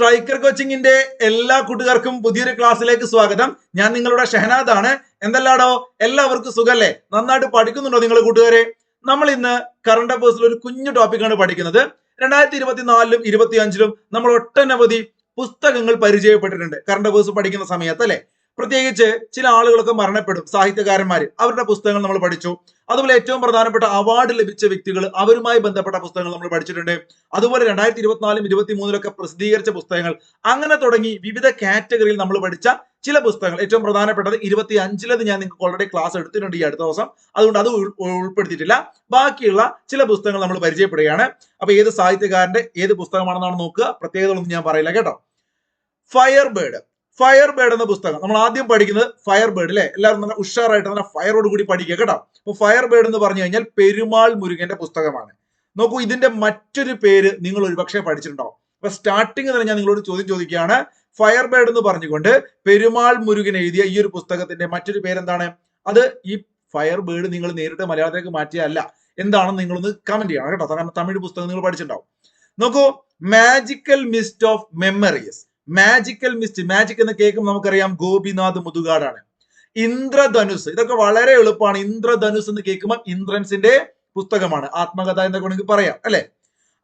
Striker കോച്ചിങ്ങിന്റെ എല്ലാ കൂട്ടുകാർക്കും പുതിയൊരു ക്ലാസ്സിലേക്ക് സ്വാഗതം. ഞാൻ നിങ്ങളുടെ ഷഹനാദ് ആണ് എന്തല്ലാടോ? എല്ലാവർക്കും സുഖല്ലേ? നന്നായിട്ട് പഠിക്കുന്നുണ്ടോ നിങ്ങൾ കൂട്ടുകാരെ? നമ്മൾ ഇന്ന് കറണ്ട് അഫേഴ്സിൽ ഒരു കുഞ്ഞു ടോപ്പിക്കാണ് പഠിക്കുന്നത്. രണ്ടായിരത്തി ഇരുപത്തിനാലിലും ഇരുപത്തി അഞ്ചിലും നമ്മൾ ഒട്ടനവധി പുസ്തകങ്ങൾ പരിചയപ്പെട്ടിട്ടുണ്ട്. കറണ്ട് അഫേഴ്സ് പഠിക്കുന്ന സമയത്ത് അല്ലെ? പ്രത്യേകിച്ച് ചില ആളുകളൊക്കെ മരണപ്പെടും സാഹിത്യകാരന്മാർ അവരുടെ പുസ്തകങ്ങൾ നമ്മൾ പഠിച്ചു. അതുപോലെ ഏറ്റവും പ്രധാനപ്പെട്ട അവാർഡ് ലഭിച്ച വ്യക്തികൾ അവരുമായി ബന്ധപ്പെട്ട പുസ്തകങ്ങൾ നമ്മൾ പഠിച്ചിട്ടുണ്ട്. അതുപോലെ രണ്ടായിരത്തി ഇരുപത്തിനാലും ഇരുപത്തി മൂന്നിലൊക്കെ പ്രസിദ്ധീകരിച്ച പുസ്തകങ്ങൾ. അങ്ങനെ തുടങ്ങി വിവിധ കാറ്റഗറിയിൽ നമ്മൾ പഠിച്ച ചില പുസ്തകങ്ങൾ. ഏറ്റവും പ്രധാനപ്പെട്ടത് ഇരുപത്തി അഞ്ചിലത് ഞാൻ നിങ്ങൾക്ക് ഓൾറെഡി ക്ലാസ് എടുത്തിട്ടുണ്ട് ഈ അടുത്ത ദിവസം. അതുകൊണ്ട് അത് ഉൾ- ഉൾപ്പെടുത്തിയിട്ടില്ല. ബാക്കിയുള്ള ചില പുസ്തകങ്ങൾ നമ്മൾ പരിചയപ്പെടുകയാണ്. അപ്പൊ ഏത് സാഹിത്യകാരന്റെ ഏത് പുസ്തകമാണെന്നാണ് നോക്കുക. പ്രത്യേകതകളൊന്നും ഞാൻ പറയില്ല കേട്ടോ. ഫയർ ബേർഡ് ഫയർ ബേർഡ് എന്ന പുസ്തകം. നമ്മൾ ആദ്യം പഠിക്കുന്നത് ഫയർ ബേർഡ് അല്ലെ എല്ലാവരും നല്ല ഉഷാറായിട്ട് നല്ല ഫയറോട് കൂടി പഠിക്കുക കേട്ടോ. അപ്പൊ ഫയർ ബേർഡ് എന്ന് പറഞ്ഞു കഴിഞ്ഞാൽ പെരുമാൾ മുരുകന്റെ പുസ്തകമാണ്. നോക്കൂ ഇതിന്റെ മറ്റൊരു പേര് നിങ്ങൾ ഒരുപക്ഷെ പഠിച്ചിട്ടുണ്ടാവും. അപ്പൊ സ്റ്റാർട്ടിങ് തന്നെ ഞാൻ നിങ്ങളോട് ചോദ്യം ചോദിക്കുകയാണ് ഫയർ ബേർഡ് എന്ന് പറഞ്ഞുകൊണ്ട് പെരുമാൾ മുരുകൻ എഴുതിയ ഈ ഒരു പുസ്തകത്തിന്റെ മറ്റൊരു പേരെന്താണ്? അത് ഈ ഫയർ ബേർഡ് നിങ്ങൾ നേരിട്ട് മലയാളത്തിലേക്ക് മാറ്റിയല്ല എന്താണെന്ന് നിങ്ങളൊന്ന് കമന്റ് ചെയ്യണം കേട്ടോ. കാരണം തമിഴ് പുസ്തകം നിങ്ങൾ പഠിച്ചിട്ടുണ്ടാവും. നോക്കൂ magical mist of memories magical mist magic എന്ന് കേൾക്കുമ്പോൾ നമുക്കറിയാം ഗോപിനാഥ് മുതുകാടാണ്. ഇന്ദ്രധനുസ് ഇതൊക്കെ വളരെ എളുപ്പമാണ്. ഇന്ദ്രധനുസ് എന്ന് കേൾക്കുമ്പോൾ ഇന്ദ്രൻസിന്റെ പുസ്തകമാണ്. ആത്മകഥ എന്നൊക്കെ വേണമെങ്കിൽ പറയാം അല്ലെ?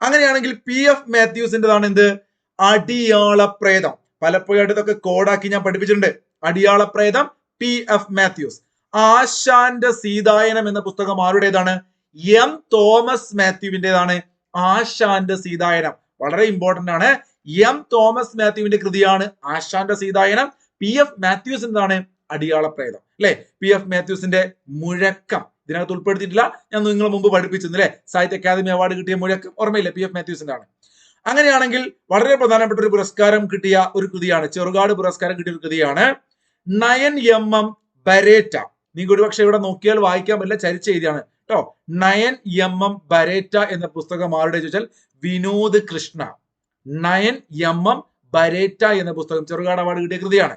അങ്ങനെയാണെങ്കിൽ പി എഫ് മാത്യൂസിന്റെതാണ് എന്ത്? അടിയാളപ്രേതം. പലപ്പോഴായിട്ട് ഇതൊക്കെ കോഡാക്കി ഞാൻ പഠിപ്പിച്ചിട്ടുണ്ട്. അടിയാളപ്രേതം പി എഫ് മാത്യൂസ് ആശാന്റെ സീതായനം എന്ന പുസ്തകം ആരുടേതാണ്? എം തോമസ് മാത്യുവിന്റെതാണ് ആശാന്റെ സീതായനം. വളരെ ഇമ്പോർട്ടന്റ് ആണ്. എം തോമസ് മാത്യുവിന്റെ കൃതിയാണ് ആശാന്റെ സീതായനം. പി എഫ് മാത്യൂസ് എന്താണ് അടിയാളപ്രേതം. അല്ലെ? പി എഫ് മാത്യൂസിന്റെ മുഴക്കം. ഇതിനകത്ത് ഉൾപ്പെടുത്തിയിട്ടില്ല. ഞാൻ നിങ്ങൾ മുമ്പ് പഠിപ്പിച്ചിരുന്നു അല്ലെ? സാഹിത്യ അക്കാദമി അവാർഡ് കിട്ടിയ മുഴക്കം ഓർമ്മയില്ല? പി എഫ് മാത്യൂസിന്റെ ആണ് അങ്ങനെയാണെങ്കിൽ വളരെ പ്രധാനപ്പെട്ട ഒരു പുരസ്കാരം കിട്ടിയ ഒരു കൃതിയാണ്. ചെറുകാട് പുരസ്കാരം കിട്ടിയ ഒരു കൃതിയാണ് നയൻ എം എം ബരേറ്റ. നിങ്ങൾക്ക് ഒരുപക്ഷെ ഇവിടെ നോക്കിയാൽ വായിക്കാൻ പറ്റില്ല. ചരിച്ച എഴുതിയാണ്. കേട്ടോ. നയൻ എം എം ബരേറ്റ എന്ന പുസ്തകം ആരുടെ ചോദിച്ചാൽ Vinod Krishna. Nine M M Beretta എന്ന പുസ്തകം ചെറുകാട് അവാർഡ് കിട്ടിയ കൃതിയാണ്.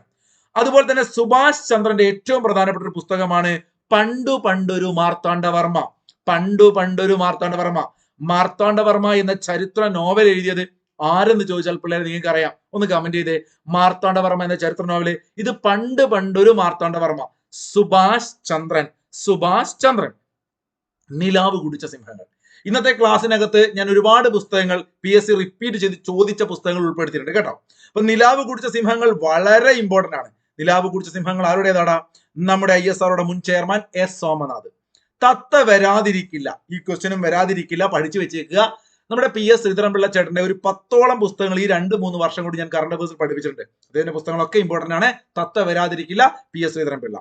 അതുപോലെ തന്നെ സുഭാഷ് ചന്ദ്രന്റെ ഏറ്റവും പ്രധാനപ്പെട്ട ഒരു പുസ്തകമാണ് പണ്ടു പണ്ടൊരു മാർത്താണ്ഡവർമ്മ പണ്ടു പണ്ടൊരു മാർത്താണ്ഡവർമ്മ മാർത്താണ്ഡവർമ്മ എന്ന ചരിത്ര നോവൽ എഴുതിയത് ആരെന്ന് ചോദിച്ചാൽ പിള്ളേരെ നിങ്ങൾക്ക് അറിയാം. ഒന്ന് കമന്റ് ചെയ്തേ. മാർത്താണ്ഡവർമ്മ എന്ന ചരിത്ര നോവൽ. ഇത് പണ്ട് പണ്ടൊരു മാർത്താണ്ഡവർമ്മ സുഭാഷ് ചന്ദ്രൻ. സുഭാഷ് ചന്ദ്രൻ. നിലാവ് കുടിച്ച സിംഹങ്ങൾ. ഇന്നത്തെ ക്ലാസ്സിനകത്ത് ഞാൻ ഒരുപാട് പുസ്തകങ്ങൾ പി എസ് സി റിപ്പീറ്റ് ചെയ്ത് ചോദിച്ച പുസ്തകങ്ങൾ ഉൾപ്പെടുത്തിയിട്ടുണ്ട് കേട്ടോ. അപ്പൊ നിലാവ് കുടിച്ച സിംഹങ്ങൾ വളരെ ഇമ്പോർട്ടന്റ് ആണ്. നിലാവ് കുടിച്ച സിംഹങ്ങൾ ആരുടേതാടാ? നമ്മുടെ ഐ എസ് ആറുടെ മുൻ ചെയർമാൻ എസ് സോമനാഥ്. തത്ത വരാതിരിക്കില്ല. ഈ ക്വസ്റ്റ്യനും വരാതിരിക്കില്ല. പഠിച്ചു വെച്ചേക്കുക. നമ്മുടെ പി എസ് ശ്രീധരൻപിള്ള ചേട്ടന്റെ ഒരു പത്തോളം പുസ്തകങ്ങൾ ഈ രണ്ട് മൂന്ന് വർഷം കൂടി ഞാൻ കറണ്ട് അഫേഴ്സിൽ പഠിപ്പിച്ചിട്ടുണ്ട്. അദ്ദേഹത്തിന്റെ പുസ്തകങ്ങളൊക്കെ ഇമ്പോർട്ടന്റ് ആണ്. തത്ത വരാതിരിക്കില്ല. P S Sreedharan Pillai.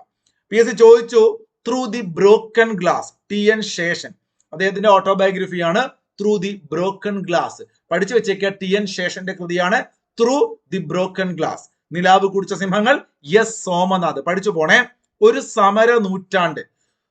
P S C ചോദിച്ചു through the broken glass T N Seshan അദ്ദേഹത്തിന്റെ ഓട്ടോബയോഗ്രഫിയാണ് ത്രൂ ദി ബ്രോക്കൺ ഗ്ലാസ് പഠിച്ചു വെച്ചേക്കുക ടി എൻ ശേഷന്റെ കൃതിയാണ് ത്രൂ ദി ബ്രോക്കൺ ഗ്ലാസ് നിലാവ് കുടിച്ച സിംഹങ്ങൾ എസ് സോമനാഥ്. പഠിച്ചു പോണേ. ഒരു സമര നൂറ്റാണ്ട്.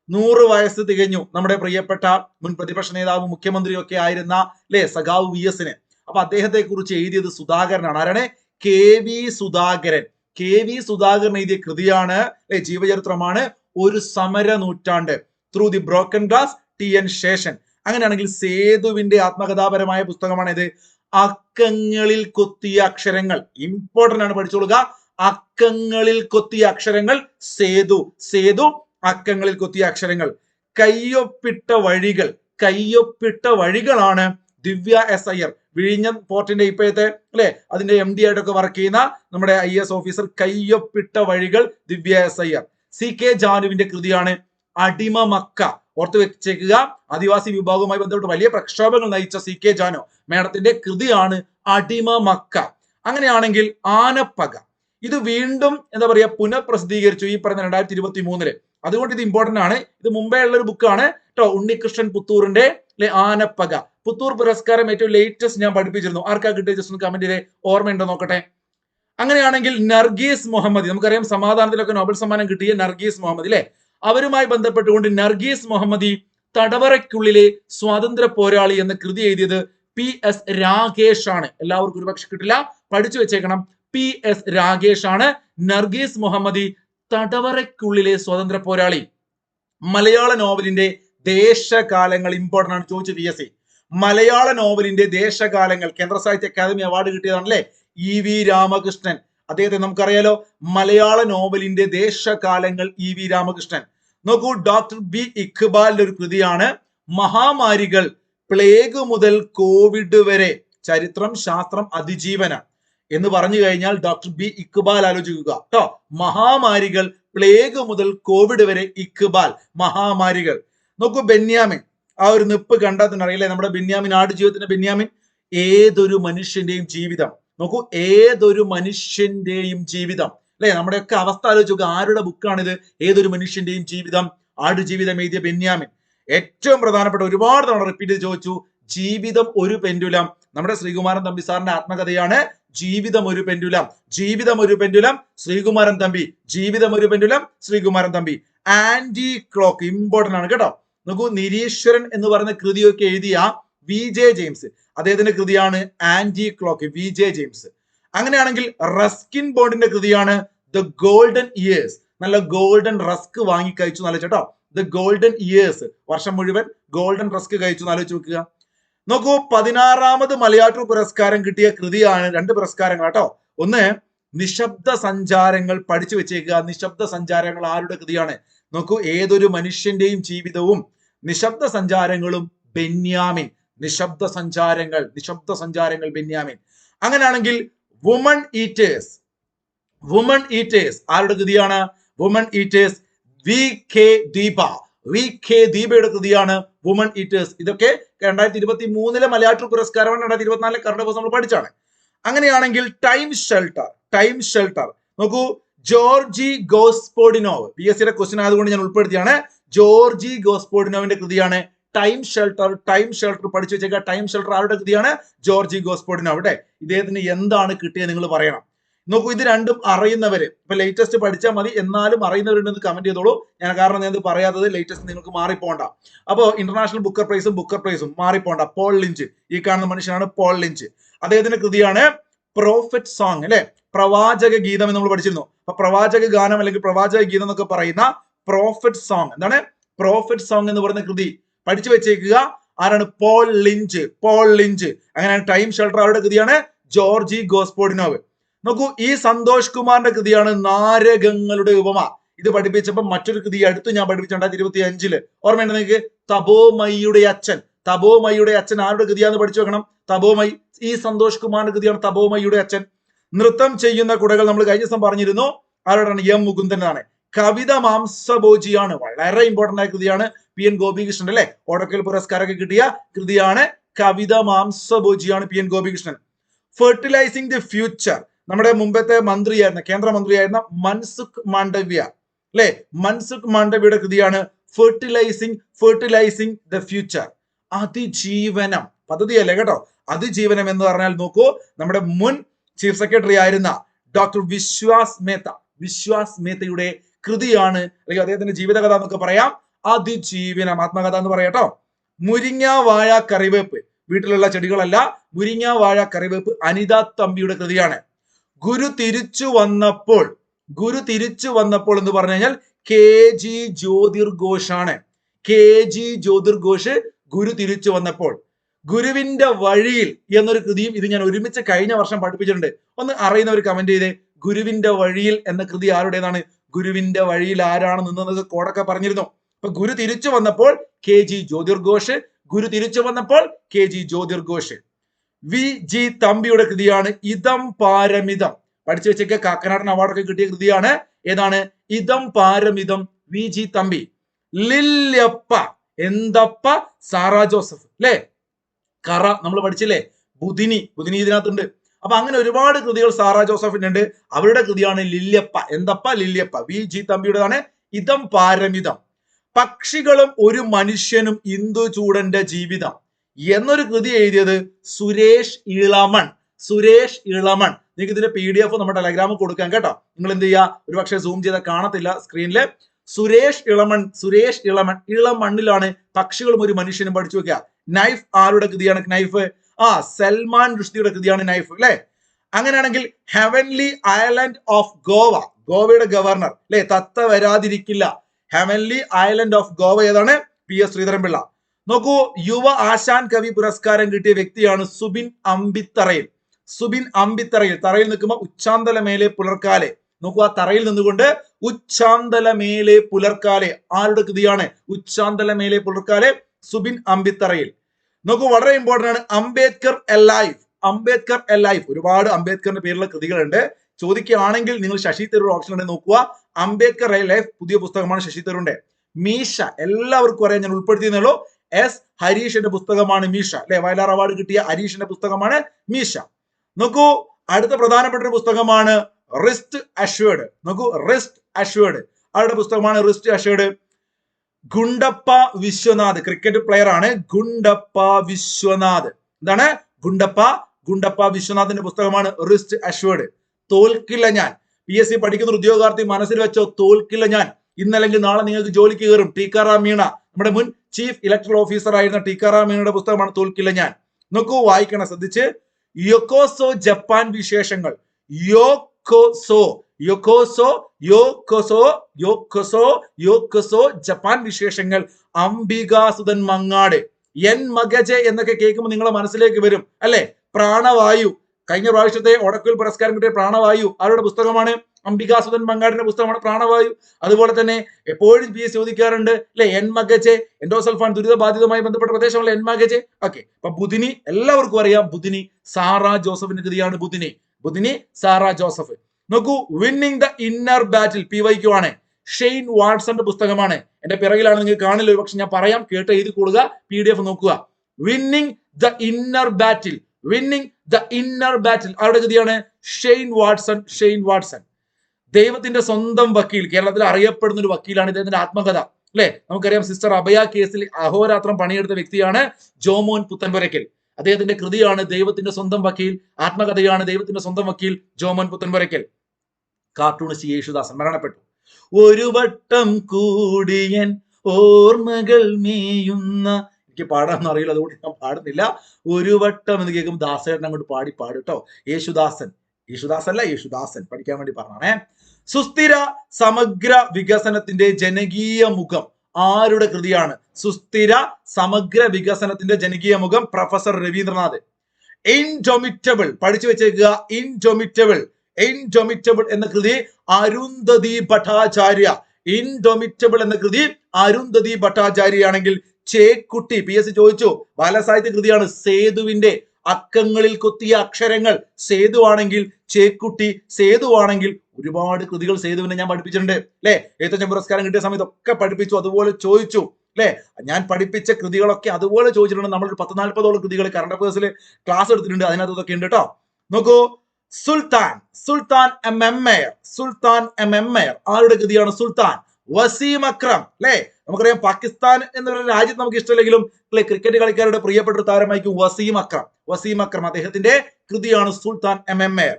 നൂറ് വയസ്സ് തികഞ്ഞു നമ്മുടെ പ്രിയപ്പെട്ട മുൻ പ്രതിപക്ഷ നേതാവ് മുഖ്യമന്ത്രിയും ഒക്കെ ആയിരുന്ന അല്ലെ സഖാവ് വി എസിന് അപ്പൊ അദ്ദേഹത്തെ കുറിച്ച് എഴുതിയത് സുധാകരനാണ്. ആരാണ്? K V Sudhakaran. K V Sudhakaran എഴുതിയ കൃതിയാണ് അല്ലെ ജീവചരിത്രമാണ് ഒരു സമര നൂറ്റാണ്ട്. Through the broken glass T N Seshan. അങ്ങനെയാണെങ്കിൽ സേതുവിന്റെ ആത്മകഥാപരമായ പുസ്തകമാണ് ഇത് അക്കങ്ങളിൽ കൊത്തിയ അക്ഷരങ്ങൾ. ഇമ്പോർട്ടന്റ് ആണ് പഠിച്ചോളുക. അക്കങ്ങളിൽ കൊത്തിയ അക്ഷരങ്ങൾ സേതു. സേതു അക്കങ്ങളിൽ കൊത്തിയ അക്ഷരങ്ങൾ. കയ്യൊപ്പിട്ട വഴികൾ. കയ്യൊപ്പിട്ട വഴികളാണ് ദിവ്യ എസ് അയ്യർ വിഴിഞ്ഞം പോർട്ടിന്റെ ഇപ്പോഴത്തെ അല്ലെ? അതിന്റെ എം ഡി ആയിട്ടൊക്കെ വർക്ക് ചെയ്യുന്ന നമ്മുടെ ഐ എസ് ഓഫീസർ കയ്യൊപ്പിട്ട വഴികൾ Divya S Iyer C K ജാനുവിന്റെ കൃതിയാണ് അടിമ മക്ക ഓർത്ത് വെച്ചേക്കുക ആദിവാസി വിഭാഗവുമായി ബന്ധപ്പെട്ട് വലിയ പ്രക്ഷോഭങ്ങൾ നയിച്ച സി കെ ജാനോ മേഡത്തിന്റെ കൃതിയാണ് അടിമ മക്ക. അങ്ങനെയാണെങ്കിൽ ആനപ്പക. ഇത് വീണ്ടും എന്താ പറയാ പുനഃപ്രസിദ്ധീകരിച്ചു ഈ പറഞ്ഞ രണ്ടായിരത്തി ഇരുപത്തി മൂന്നിൽ അതുകൊണ്ട് ഇത് ഇമ്പോർട്ടന്റ് ആണ്. ഇത് മുംബൈ ഉള്ള ഒരു ബുക്കാണ് കേട്ടോ ഉണ്ണികൃഷ്ണൻ പുത്തൂറിന്റെ ആനപ്പക. പുത്തൂർ പുരസ്കാരം ഏറ്റവും ലേറ്റസ്റ്റ് ഞാൻ പഠിപ്പിച്ചിരുന്നു. ആർക്കാ കിട്ടിയ ജസ്റ്റ് ഒന്ന് കമന്റ് ചെയ്തേ. ഓർമ്മയുണ്ടോ നോക്കട്ടെ? അങ്ങനെയാണെങ്കിൽ നർഗീസ് മുഹമ്മദ് നമുക്കറിയാം സമാധാനത്തിലൊക്കെ നോബൽ സമ്മാനം കിട്ടിയ നർഗീസ് മുഹമ്മദ് അല്ലെ അവരുമായി ബന്ധപ്പെട്ടുകൊണ്ട് നർഗീസ് മുഹമ്മദി തടവറയ്ക്കുള്ളിലെ സ്വാതന്ത്ര്യ പോരാളി എന്ന കൃതി എഴുതിയത് പി എസ് രാകേഷ് ആണ് എല്ലാവർക്കും ഒരുപക്ഷെ കിട്ടില്ല. പഠിച്ചു വെച്ചേക്കണം. പി എസ് രാകേഷ് ആണ് നർഗീസ് മുഹമ്മദി തടവറയ്ക്കുള്ളിലെ സ്വാതന്ത്ര്യ പോരാളി. മലയാള നോവലിന്റെ ദേശകാലങ്ങൾ ഇമ്പോർട്ടന്റ് ആണ് ചോദിച്ചു പി എസ് മലയാള നോവലിന്റെ ദേശകാലങ്ങൾ കേന്ദ്ര സാഹിത്യ അക്കാദമി അവാർഡ് കിട്ടിയതാണ് അല്ലേ ഇ വി രാമകൃഷ്ണൻ. അദ്ദേഹത്തെ നമുക്കറിയാലോ മലയാള നോവലിന്റെ ദേശകാലങ്ങൾ ഇ വി രാമകൃഷ്ണൻ. നോക്കൂ ഡോക്ടർ ബി ഇഖ്ബാലിന്റെ ഒരു കൃതിയാണ് മഹാമാരികൾ പ്ലേഗ് മുതൽ കോവിഡ് വരെ ചരിത്രം ശാസ്ത്രം അതിജീവന എന്ന് പറഞ്ഞു കഴിഞ്ഞാൽ ഡോക്ടർ ബി ഇക്ബാൽ ആലോചിക്കുക. കേട്ടോ മഹാമാരികൾ പ്ലേഗ് മുതൽ കോവിഡ് വരെ ഇക്ബാൽ മഹാമാരികൾ. നോക്കൂ ബെന്യാമിൻ. ആ ഒരു നിപ്പ് കണ്ടാൽ തന്നെ അറിയില്ലേ നമ്മുടെ ബെന്യാമിൻ ആട് ജീവിതത്തിന്റെ ബെന്യാമിൻ? ഏതൊരു മനുഷ്യന്റെയും ജീവിതം നോക്കൂ ഏതൊരു മനുഷ്യന്റെയും ജീവിതം അല്ലെ? നമ്മുടെയൊക്കെ അവസ്ഥ ആലോചിച്ച് നോക്കുക ആരുടെ ബുക്കാണിത്? ഏതൊരു മനുഷ്യന്റെയും ജീവിതം? ആട് ജീവിതം എഴുതിയ ബെന്യാമിൻ? ഏറ്റവും പ്രധാനപ്പെട്ട ഒരുപാട് തവണ റിപ്പീറ്റ് ചോദിച്ചു ജീവിതം ഒരു പെൻഡുലം. നമ്മുടെ ശ്രീകുമാരൻ തമ്പി സാറിന്റെ ആത്മകഥയാണ് ജീവിതം ഒരു പെൻഡുലം. ജീവിതം ഒരു പെൻഡുലം ശ്രീകുമാരൻ തമ്പി. ജീവിതം ഒരു pendulum Sreekumaran Thampi. Anti clock important ആണ് കേട്ടോ. നോക്കൂ നിരീശ്വരൻ എന്ന് പറയുന്ന കൃതിയൊക്കെ എഴുതിയ വി ജെ ജെയിംസ് അദ്ദേഹത്തിന്റെ കൃതിയാണ് anti clock V J James അങ്ങനെയാണെങ്കിൽ റസ്കിൻ ബോണ്ടിന്റെ കൃതിയാണ് ദ ഗോൾഡൻ ഇയേഴ്സ് നല്ല ഗോൾഡൻ റസ്ക് വാങ്ങി കഴിച്ചു നല്ല ചേട്ടോ ദ ഗോൾഡൻ ഇയേഴ്സ് വർഷം മുഴുവൻ ഗോൾഡൻ റസ്ക് കഴിച്ചു ആലോചിച്ച് നോക്കുക. നോക്കൂ പതിനാറാമത് മലയാറ്റൂർ പുരസ്കാരം കിട്ടിയ കൃതിയാണ് രണ്ട് പുരസ്കാരങ്ങൾ കേട്ടോ ഒന്ന് നിശബ്ദ സഞ്ചാരങ്ങൾ പഠിച്ചു വെച്ചേക്കുക. നിശബ്ദ സഞ്ചാരങ്ങൾ ആരുടെ കൃതിയാണ്? നോക്കൂ ഏതൊരു മനുഷ്യന്റെയും ജീവിതവും നിശബ്ദ സഞ്ചാരങ്ങളും ബെന്യാമിൻ. നിശബ്ദ സഞ്ചാരങ്ങൾ നിശബ്ദ സഞ്ചാരങ്ങൾ ബെന്യാമിൻ. അങ്ങനെയാണെങ്കിൽ വുമൺ ഈറ്റേഴ്സ് വുമൺ ഈറ്റേഴ്സ് ആരുടെ കൃതിയാണ്? Woman eaters V K Deepa V K ദീപയുടെ കൃതിയാണ് വുമൺ ഈറ്റേഴ്സ് ഇതൊക്കെ രണ്ടായിരത്തി ഇരുപത്തി മൂന്നിലെ മലയാറ്റൂർ പുരസ്കാരമാണ് രണ്ടായിരത്തി ഇരുപത്തിനാലിലെ കറണ്ട് ബോസ് നമ്മൾ പഠിച്ചാണ്. അങ്ങനെയാണെങ്കിൽ ടൈം ഷെൽട്ടർ ടൈം ഷെൽട്ടർ നോക്കൂ ജോർജി ഗോസ്പോഡിനോവ്. പി എസ് സിയുടെ ക്വസ്റ്റ്യൻ ആയതുകൊണ്ട് ഞാൻ ഉൾപ്പെടുത്തിയാണ്. ജോർജി ഗോസ്പോഡിനോവിന്റെ കൃതിയാണ് ടൈം ഷെൽട്ടർ ടൈം ഷെൽട്ടർ പഠിച്ചു വെച്ചേക്കുക. ടൈം ഷെൽട്ടർ ആരുടെ കൃതിയാണ്? ജോർജി ഗോസ്പോർഡിന് അവിടെ ഇദ്ദേഹത്തിന് എന്താണ് കിട്ടിയത് നിങ്ങൾ പറയണം. നോക്കൂ ഇത് രണ്ടും അറിയുന്നവര്. ഇപ്പൊ ലേറ്റസ്റ്റ് പഠിച്ചാൽ മതി. എന്നാലും അറിയുന്നവരുണ്ടെന്ന് കമന്റ് ചെയ്തോളൂ. ഞാൻ കാരണം ഞാൻ പറയാത്തത് ലേറ്റസ്റ്റ് നിങ്ങൾക്ക് മാറിപ്പോണ്ട. അപ്പോൾ ഇന്റർനാഷണൽ ബുക്കർ പ്രൈസും ബുക്കർ പ്രൈസും മാറിപ്പോണ്ട. പോൾ ലിഞ്ച് ഈ കാണുന്ന മനുഷ്യനാണ് പോൾ ലിഞ്ച് അദ്ദേഹത്തിന്റെ കൃതിയാണ് പ്രോഫിറ്റ് സോങ് അല്ലെ? പ്രവാചക ഗീതം എന്ന് നമ്മൾ പഠിച്ചിരുന്നു. അപ്പൊ പ്രവാചക ഗാനം അല്ലെങ്കിൽ പ്രവാചക ഗീതം എന്നൊക്കെ പറയുന്ന പ്രോഫിറ്റ് സോങ് എന്താണ്? പ്രോഫിറ്റ് സോങ് എന്ന് പറയുന്ന കൃതി. പഠിച്ചു വെച്ചേക്കുക. ആരാണ്? Paul Lynch. Paul Lynch. അങ്ങനെയാണ് ടൈം ഷെൽട്ടർ അവരുടെ കൃതിയാണ്? Georgi Gospodinov. നോക്കൂ ഈ സന്തോഷ് കുമാറിന്റെ കൃതിയാണ് നാരകങ്ങളുടെ ഉപമ. ഇത് പഠിപ്പിച്ചപ്പോൾ മറ്റൊരു കൃതി അടുത്ത് ഞാൻ പഠിപ്പിച്ച രണ്ടായിരത്തി ഇരുപത്തി അഞ്ചിൽ ഓർമ്മയുണ്ട് നിങ്ങൾക്ക്? തപോമയിയുടെ അച്ഛൻ. തപോമയിയുടെ അച്ഛൻ ആരുടെ കൃതിയാന്ന് പഠിച്ചു വെക്കണം? തപോമയി. ഈ സന്തോഷ് കുമാറിന്റെ കൃതിയാണ് തപോമയിയുടെ അച്ഛൻ. നൃത്തം ചെയ്യുന്ന കുടകൾ നമ്മൾ കഴിഞ്ഞ ദിവസം പറഞ്ഞിരുന്നു. ആരോടാണ്? എം മുകുന്ദനാണ്. കവിത മാംസഭോജിയാണ്. വളരെ ഇമ്പോർട്ടന്റ് ആയ കൃതിയാണ്. പി എൻ ഗോപികൃഷ്ണൻ അല്ലെ? ഓടക്കൽ പുരസ്കാരമൊക്കെ കിട്ടിയ കൃതിയാണ് കവിത മാംസഭോജിയാണ് P N Gopikrishnan. Fertilising the future നമ്മുടെ മുമ്പത്തെ മന്ത്രിയായിരുന്ന കേന്ദ്രമന്ത്രിയായിരുന്ന മൻസുഖ് മാണ്ഡവ്യ. അല്ലെ? മൻസുഖ് മാണ്ഡവ്യയുടെ കൃതിയാണ് ഫെർട്ടിലൈസിംഗ് ഫെർട്ടിലൈസിംഗ് ദ ഫ്യൂച്ചർ അതിജീവനം. പദ്ധതിയല്ലേ കേട്ടോ? അതിജീവനം എന്ന് പറഞ്ഞാൽ നോക്കൂ നമ്മുടെ മുൻ ചീഫ് സെക്രട്ടറി ആയിരുന്ന ഡോക്ടർ വിശ്വാസ് മേത്ത. വിശ്വാസ് മേത്തയുടെ കൃതിയാണ് അല്ലെങ്കിൽ അദ്ദേഹത്തിന്റെ ജീവിതകഥ എന്നൊക്കെ പറയാം. അതിജീവനം ആത്മകഥ എന്ന് പറയാട്ടോ. മുരിങ്ങ വാഴ കറിവേപ്പ്. വീട്ടിലുള്ള ചെടികളല്ല മുരിങ്ങ വാഴ കറിവേപ്പ് അനിത തമ്പിയുടെ കൃതിയാണ്. ഗുരു തിരിച്ചു വന്നപ്പോൾ ഗുരു തിരിച്ചു വന്നപ്പോൾ എന്ന് പറഞ്ഞു കഴിഞ്ഞാൽ കെ ജി ജ്യോതിർഘോഷാണ്. കെ ജി ജ്യോതിർഘോഷ് ഗുരു തിരിച്ചു വന്നപ്പോൾ. ഗുരുവിന്റെ വഴിയിൽ എന്നൊരു കൃതിയും ഇത് ഞാൻ ഒരുമിച്ച് കഴിഞ്ഞ വർഷം പഠിപ്പിച്ചിട്ടുണ്ട്. ഒന്ന് അറിയുന്നവർ കമന്റ് ചെയ്തേ ഗുരുവിന്റെ വഴിയിൽ എന്ന കൃതി ആരുടേതാണ്? ഗുരുവിന്റെ വഴിയിൽ ആരാണ് നിന്നതൊക്കെ കോടൊക്കെ പറഞ്ഞിരുന്നു. അപ്പൊ ഗുരു തിരിച്ചു വന്നപ്പോൾ കെ ജി ജ്യോതിർഘോഷ് ഗുരു തിരിച്ചു വന്നപ്പോൾ K G Jyothirghosh. V G തമ്പിയുടെ കൃതിയാണ് ഇതം പാരമിതം. പഠിച്ചു വെച്ചേക്ക് കാക്കനാടൻ അവാർഡൊക്കെ കിട്ടിയ കൃതിയാണ്. ഏതാണ്? ഇതം പാരമിതം വി ജി തമ്പി. ലില്യപ്പ. എന്തപ്പ? Sarah Joseph. അല്ലേ കറ. നമ്മൾ പഠിച്ചില്ലേ? ബുധിനി. ബുധിനി ഇതിനകത്തുണ്ട്. അപ്പൊ അങ്ങനെ ഒരുപാട് കൃതികൾ സാറാ ജോസഫിന്റെ ഉണ്ട്. അവരുടെ കൃതിയാണ് ലില്യപ്പ. എന്തപ്പ? ലില്യപ്പ. വി ജി തമ്പിയുടേതാണ് ഇതം പാരമിതം. പക്ഷികളും ഒരു മനുഷ്യനും ഇന്ദു ചൂടന്റെ ജീവിതം. എന്നൊരു കൃതി എഴുതിയത് സുരേഷ് ഇളമൺ. സുരേഷ് ഇളമൺ. നിങ്ങൾക്ക് ഇതിന്റെ പി ഡി എഫ് നമ്മുടെ ടെലഗ്രാമിൽ കൊടുക്കാം കേട്ടോ. നിങ്ങൾ എന്ത് ചെയ്യുക ഒരു പക്ഷേ സൂം ചെയ്താൽ കാണത്തില്ല സ്ക്രീനിൽ സുരേഷ് ഇളമൺ സുരേഷ് ഇളമൺ. ഇളമണ്ണിലാണ് പക്ഷികളും ഒരു മനുഷ്യനും പഠിച്ചു വെക്കുക. നൈഫ് ആരുടെ കൃതിയാണ് നൈഫ് ആ സൽമാൻ റുഷ്ദിയുടെ കൃതിയാണ് നൈഫ് അല്ലെ അങ്ങനെയാണെങ്കിൽ ഹെവൻലി ഐലൻഡ് ഓഫ് ഗോവ ഗോവയുടെ ഗവർണർ അല്ലെ തത്ത വരാതിരിക്കില്ല. ഹെവൻലി ഐലൻഡ് ഓഫ് ഗോവ ഏതാണ്? P S Sreedharan Pillai. നോക്കൂ യുവ ആശാൻ കവി പുരസ്കാരം കിട്ടിയ വ്യക്തിയാണ് സുബിൻ അമ്പിത്തറയിൽ. സുബിൻ അമ്പിത്തറയിൽ. തറയിൽ നിൽക്കുമ്പോൾ ഉച്ചാന്തല മേലെ പുലർക്കാലെ. നോക്കൂ ആ തറയിൽ നിന്നുകൊണ്ട് ഉച്ചാന്തല മേലെ പുലർക്കാലെ. ആരുടെ കൃതിയാണ്? ഉച്ചാന്തല മേലെ പുലർക്കാലെ സുബിൻ അമ്പിത്തറയിൽ. നോക്കൂ വളരെ ഇമ്പോർട്ടന്റ് ആണ്. Ambedkar a life. Ambedkar a life. ഒരുപാട് അംബേദ്കറിന്റെ പേരിലുള്ള കൃതികളുണ്ട്. ചോദിക്കുകയാണെങ്കിൽ നിങ്ങൾ ശശി തരൂർ ഓപ്ഷൻ ഉണ്ടെങ്കിൽ നോക്കുക. അംബേദ്കർ ലൈഫ് പുതിയ പുസ്തകമാണ് ശശി തരൂരിന്റെ മീശ എല്ലാവർക്കും അറിയാം ഞാൻ ഉൾപ്പെടുത്തിയെന്നുള്ളൂ എസ് ഹരീഷിന്റെ പുസ്തകമാണ് മീശ. അല്ലെ? വയലാർ അവാർഡ് കിട്ടിയ ഹരീഷിന്റെ പുസ്തകമാണ് മീശ. നോക്കൂ അടുത്ത പ്രധാനപ്പെട്ട ഒരു പുസ്തകമാണ് റിസ്റ്റ് അഷ്വേർഡ്. നോക്കൂ റിസ്റ്റ് അഷ്വേർഡ്. അവരുടെ പുസ്തകമാണ് wrist assured? Gundappa Viswanath cricket player ആണ് ഗുണ്ടപ്പ വിശ്വനാഥ്. എന്താണ്? ഗുണ്ടപ്പ ഗുണ്ടപ്പ വിശ്വനാഥിന്റെ പുസ്തകമാണ് റിസ്റ്റ് അഷ്വേർഡ്. തോൽക്കില്ല ഞാൻ. പി എസ് സി പഠിക്കുന്ന ഒരു ഉദ്യോഗാർത്ഥി മനസ്സിൽ വെച്ചോ തോൽക്കില്ല ഞാൻ. ഇന്നല്ലെങ്കിൽ നാളെ നിങ്ങൾക്ക് ജോലിക്ക് കയറും. ടീക്കാറാം മീണ. നമ്മുടെ മുൻ ചീഫ് ഇലക്ട്രൽ ഓഫീസർ ആയിരുന്ന ടീക്കാറാം മീണയുടെ പുസ്തകമാണ് തോൽക്കില്ല ഞാൻ. നോക്കൂ വായിക്കണം ശ്രദ്ധിച്ച്. യൊക്കോസോ ജപ്പാൻ വിശേഷങ്ങൾ. യോക്കോസോ യൊക്കോസോ യോക്കോസോ യോക്കോസോ യോക്കോസോ ജപ്പാൻ വിശേഷങ്ങൾ. അംബികാസുതൻ മങ്ങാട്. എൻ മഗജെ എന്നൊക്കെ കേൾക്കുമ്പോൾ നിങ്ങളെ മനസ്സിലേക്ക് വരും. അല്ലെ? പ്രാണവായു. കഴിഞ്ഞ പ്രാവശ്യത്തെ ഒടക്കുൽ പുരസ്കാരം കിട്ടിയ പ്രാണവായു ആരുടെ പുസ്തകമാണ്? അംബികാസുധൻ മങ്ങാടിന്റെ പുസ്തകമാണ് പ്രാണവായു. അതുപോലെ തന്നെ എപ്പോഴും പി എസ് ചോദിക്കാറുണ്ട് അല്ലെ എൻ മഗജെ എൻഡോസൾഫാൻ ദുരിതബാധിതമായി ബന്ധപ്പെട്ട പ്രദേശമല്ല എൻ മഗജെ ഓക്കെ അപ്പൊ ബുധിനി എല്ലാവർക്കും അറിയാം ബുധിനി സാറ ജോസഫിന്റെ കൃതിയാണ് ബുധിനി. Budhini Sara Joseph. നോക്കൂ winning the inner battle P വൈക്കു ആണ്. ഷെയ്ൻ വാട്സന്റെ പുസ്തകമാണ്. എന്റെ പിറകിലാണ് നിങ്ങൾ കാണില്ല? ഒരു പക്ഷെ ഞാൻ പറയാം കേട്ട് എഴുതി കൂടുക പി ഡി എഫ് നോക്കുക. Winning the inner battle winning the inner battle ആരുടെ ഗതിയാണ്? Shane Watson Shane Watson. ദൈവത്തിന്റെ സ്വന്തം വക്കീൽ. കേരളത്തിൽ അറിയപ്പെടുന്ന ഒരു വക്കീലാണ് ഇദ്ദേഹത്തിന്റെ ആത്മകഥ. അല്ലെ? നമുക്കറിയാം സിസ്റ്റർ അഭയ കേസിൽ അഹോരാത്രം പണിയെടുത്ത വ്യക്തിയാണ് ജോമോൻ പുത്തൻപുരയ്ക്കൽ. അദ്ദേഹത്തിന്റെ കൃതിയാണ് ദൈവത്തിന്റെ സ്വന്തം വക്കീൽ. ആത്മകഥയാണ് ദൈവത്തിന്റെ സ്വന്തം വക്കീൽ ജോമോൻ പുത്തൻപുരയ്ക്കൽ. കാർട്ടൂണിസ്റ്റ് യേശുദാസൻ മരണപ്പെട്ടു. ഒരു വട്ടം കൂടിയൻ ഓർമ്മകൾ മേയുന്ന എനിക്ക് പാടാൻ അറിയില്ല. അതുകൊണ്ട് ഞാൻ പാടുന്നില്ല. ഒരു വട്ടം എന്ന് കേൾക്കും ദാസേട്ടൻ അങ്ങോട്ട് പാടി പാടുട്ടോ യേശുദാസൻ. യേശുദാസ് അല്ല യേശുദാസൻ. പഠിക്കാൻ വേണ്ടി പറഞ്ഞാണേ സുസ്ഥിര സമഗ്ര വികസനത്തിന്റെ ജനകീയ മുഖം ആരുടെ കൃതിയാണ്? സുസ്ഥിര സമഗ്ര വികസനത്തിന്റെ ജനകീയ മുഖം പ്രൊഫസർ രവീന്ദ്രനാഥ്. ഇൻഡൊമിറ്റബിൾ. പഠിച്ചു വെച്ചേക്കുക. ഇൻഡൊമിറ്റബിൾ. ഇൻഡൊമിറ്റബിൾ എന്ന കൃതി അരുന്ധതി ഭട്ടാചാര്യ. ഇൻഡൊമിറ്റബിൾ എന്ന കൃതി അരുന്ധതി ഭട്ടാചാര്യയാണെങ്കിൽ ചേക്കുട്ടി പി എസ് സി ചോദിച്ചു ബാലസാഹിത്യ കൃതിയാണ് സേതുവിന്റെ അക്കങ്ങളിൽ കൊത്തിയ അക്ഷരങ്ങൾ. സേതുവാണെങ്കിൽ ചേക്കുട്ടി സേതുവാണെങ്കിൽ ഒരുപാട് കൃതികൾ സേതുവിനെ ഞാൻ പഠിപ്പിച്ചിട്ടുണ്ട് അല്ലെ? എഴുത്തച്ഛൻ പുരസ്കാരം കിട്ടിയ സമയത്ത് ഒക്കെ പഠിപ്പിച്ചു അതുപോലെ ചോദിച്ചു അല്ലെ? ഞാൻ പഠിപ്പിച്ച കൃതികളൊക്കെ അതുപോലെ ചോദിച്ചിട്ടുണ്ട്. നമ്മൾ പത്ത് നാൽപ്പതോളം കൃതികൾ കറണ്ട് അഫയേഴ്സിൽ ക്ലാസ് എടുത്തിട്ടുണ്ട്. അതിനകത്ത് ഇതൊക്കെ ഉണ്ട് കേട്ടോ നോക്കൂ Sultan Sultan a memoir Sultan a memoir ആരുടെ കൃതിയാണ് സുൽത്താൻ? വസീം അക്രം അല്ലെ? നമുക്കറിയാം പാകിസ്ഥാൻ എന്നുള്ള രാജ്യം നമുക്ക് ഇഷ്ടമില്ലെങ്കിലും അല്ലെ? ക്രിക്കറ്റ് കളിക്കാരുടെ പ്രിയപ്പെട്ട ഒരു താരമായിരിക്കും വസീം അക്രം. വസീം അക്രം അദ്ദേഹത്തിന്റെ കൃതിയാണ് സുൽത്താൻ എം എം എ.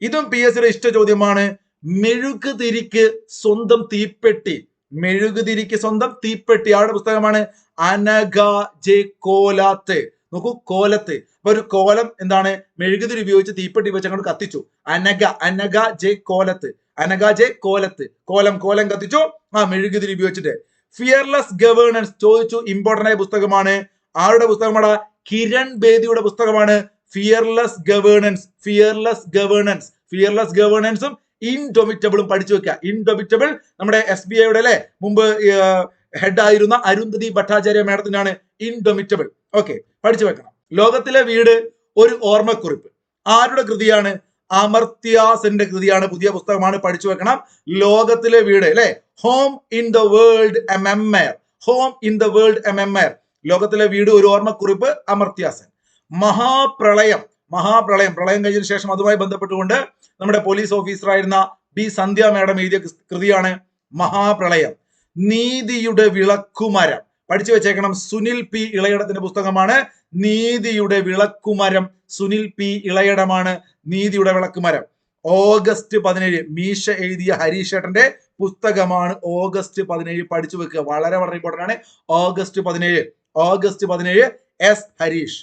ഇതും പി എസ് ഇഷ്ട ചോദ്യമാണ്. മെഴുകുതിരിക്ക് സ്വന്തം തീപ്പെട്ടി. മെഴുകുതിരിക്ക് സ്വന്തം തീപ്പെട്ടി. ആരുടെ പുസ്തകമാണ്? അനഗ ജെ കോലാത്ത്. നോക്കൂ കോലത്ത്. അപ്പൊ ഒരു കോലം എന്താണ്? മെഴുകുതിരി ഉപയോഗിച്ച് തീപ്പെട്ടി വെച്ച് അങ്ങോട്ട് കത്തിച്ചു. അനഗ അനഗ ജെ കോലത്ത്. അനഗ ജെ കോലത്ത്. കോലം കോലം കത്തിച്ചു. ആ മെഴുകുതിരി ഉപയോഗിച്ചിട്ട്. ഫിയർലെസ് ഗവേണൻസ് ചോദിച്ചു ഇമ്പോർട്ടന്റ് ആയ പുസ്തകമാണ്. ആരുടെ പുസ്തകമാണ് കിരൺ ബേദിയുടെ പുസ്തകമാണ്. Fearless governance fearless governance fearless ഗവേണൻസും ഇൻഡൊമിറ്റബിളും പഠിച്ചു വെക്കുക ഇൻഡൊമിറ്റബിൾ നമ്മുടെ എസ് ബി ഐയുടെ അല്ലെ? മുമ്പ് ഹെഡ് ആയിരുന്ന അരുന്ധതി ഭട്ടാചാര്യ മേഡത്തിനാണ് ഇൻഡൊമിറ്റബിൾ ഓക്കെ പഠിച്ചു വെക്കണം. ലോകത്തിലെ വീട് ഒരു ഓർമ്മക്കുറിപ്പ്. ആരുടെ കൃതിയാണ്? അമർത്യാസന്റെ കൃതിയാണ്. പുതിയ പുസ്തകമാണ് പഠിച്ചു വെക്കണം. ലോകത്തിലെ വീട് അല്ലെ? Home in the world M M er home in the world M M എർ ലോകത്തിലെ വീട് ഒരു ഓർമ്മക്കുറിപ്പ് അമർത്യാസൻ. മഹാപ്രളയം മഹാപ്രളയം. പ്രളയം കഴിഞ്ഞതിന് ശേഷം അതുമായി ബന്ധപ്പെട്ടുകൊണ്ട് നമ്മുടെ പോലീസ് ഓഫീസറായിരുന്ന ബി സന്ധ്യ മാഡം എഴുതിയ കൃതിയാണ് മഹാപ്രളയം. നീതിയുടെ വിളക്കുമരം. പഠിച്ചു വെച്ചേക്കണം സുനിൽ പി. ഇളയടത്തിന്റെ പുസ്തകമാണ് നീതിയുടെ വിളക്കുമരം സുനിൽ പി ഇളയടമാണ് നീതിയുടെ വിളക്കുമരം. ഓഗസ്റ്റ് പതിനേഴ് മീശ എഴുതിയ ഹരീഷേട്ടന്റെ പുസ്തകമാണ് ഓഗസ്റ്റ് പതിനേഴ് പഠിച്ചു വെക്കുക. വളരെ വളരെ ഇമ്പോർട്ടന്റ് ആണ്. ഓഗസ്റ്റ് പതിനേഴ് ഓഗസ്റ്റ് പതിനേഴ് എസ് ഹരീഷ്.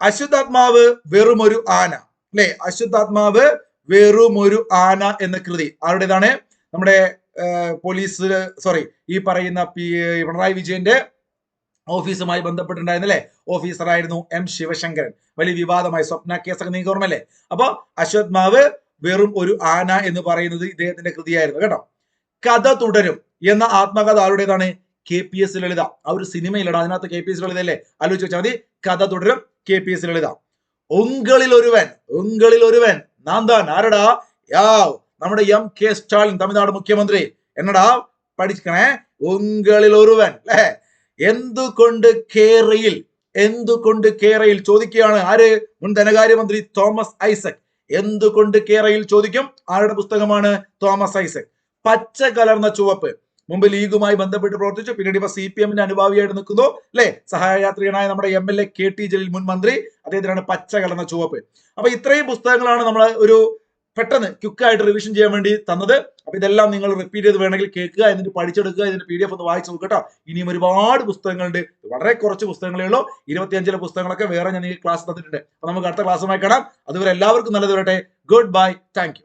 അശുദ്ധാത്മാവ് വെറുമൊരു ആന അല്ലെ? അശുദ്ധാത്മാവ് വെറുമൊരു ആന എന്ന കൃതി. ആരുടേതാണ്? നമ്മുടെ പോലീസ് സോറി ഈ പറയുന്ന പി പിണറായി വിജയന്റെ ഓഫീസുമായി ബന്ധപ്പെട്ടിട്ടുണ്ടായിരുന്നല്ലേ? ഓഫീസറായിരുന്നു എം ശിവശങ്കരൻ. വലിയ വിവാദമായി സ്വപ്ന കേസൊക്കെ നിങ്ങൾക്ക് ഓർമ്മല്ലേ അപ്പൊ അശ്വത്മാവ് വെറും ഒരു ആന എന്ന് പറയുന്നത് ഇദ്ദേഹത്തിന്റെ കൃതിയായിരുന്നു കേട്ടോ. കഥ തുടരും എന്ന ആത്മകഥ ആരുടേതാണ്? K P S Lalitha. ആ ഒരു സിനിമയിലാണ് അതിനകത്ത് കെ പി എസ് ലളിത അല്ലേ ആലോചിച്ച് വെച്ചാൽ മതി. കഥ തുടരും K P S Lalitha. Ungalil ഒരുവൻ ഉങ്കളിൽ ഒരുവൻ നാന്താൻ താൻ ആരടാ? യാവ് നമ്മുടെ എം കെ സ്റ്റാലിൻ തമിഴ്നാട് മുഖ്യമന്ത്രി. എന്നടാ പഠിക്കണേ ഉങ്കളിൽ ഒരുവൻ അല്ലേ എന്തുകൊണ്ട് കേരയിൽ എന്തുകൊണ്ട് കേരയിൽ ചോദിക്കുകയാണ് ആര്? മുൻ ധനകാര്യമന്ത്രി തോമസ് ഐസക്. എന്തുകൊണ്ട് കേരയിൽ ചോദിക്കും? ആരുടെ പുസ്തകമാണ് തോമസ് ഐസക്? പച്ച കലർന്ന ചുവപ്പ്. മുമ്പ് ലീഗുമായി ബന്ധപ്പെട്ട് പ്രവർത്തിച്ചു പിന്നീട് ഇപ്പൊ സി പി എമ്മിന്റെ അനുഭാവിയായിട്ട് നിൽക്കുന്നു അല്ലെ? സഹായയാത്രികനായ നമ്മുടെ M L A K T Jaleel മുൻ മന്ത്രി. അദ്ദേഹത്തിനാണ് പച്ച കലർന്ന ചുവപ്പ്. അപ്പൊ ഇത്രയും പുസ്തകങ്ങളാണ് നമ്മൾ ഒരു പെട്ടെന്ന് ക്യുക്കായിട്ട് റിവിഷൻ ചെയ്യാൻ വേണ്ടി തന്നത്. അപ്പൊ ഇതെല്ലാം നിങ്ങൾ റിപ്പീറ്റ് ചെയ്ത് വേണമെങ്കിൽ കേൾക്കുക എന്നിട്ട് പഠിച്ചെടുക്കുക ഇതിന്റെ പി ഡി എഫ് ഒന്ന് വായിച്ചു നോക്കട്ടോ കേട്ടോ. ഇനിയും ഒരുപാട് പുസ്തകങ്ങളുണ്ട്. വളരെ കുറച്ച് പുസ്തകങ്ങളേ ഉള്ളൂ. ഇരുപത്തിയഞ്ചിലെ പുസ്തകങ്ങളൊക്കെ വേറെ ഞാൻ ഈ ക്ലാസ് തന്നിട്ടുണ്ട്. അപ്പൊ നമുക്ക് അടുത്ത ക്ലാസ്സുമായി കാണാം. അതുവരെ എല്ലാവർക്കും നല്ലത് വരട്ടെ. Good bye thank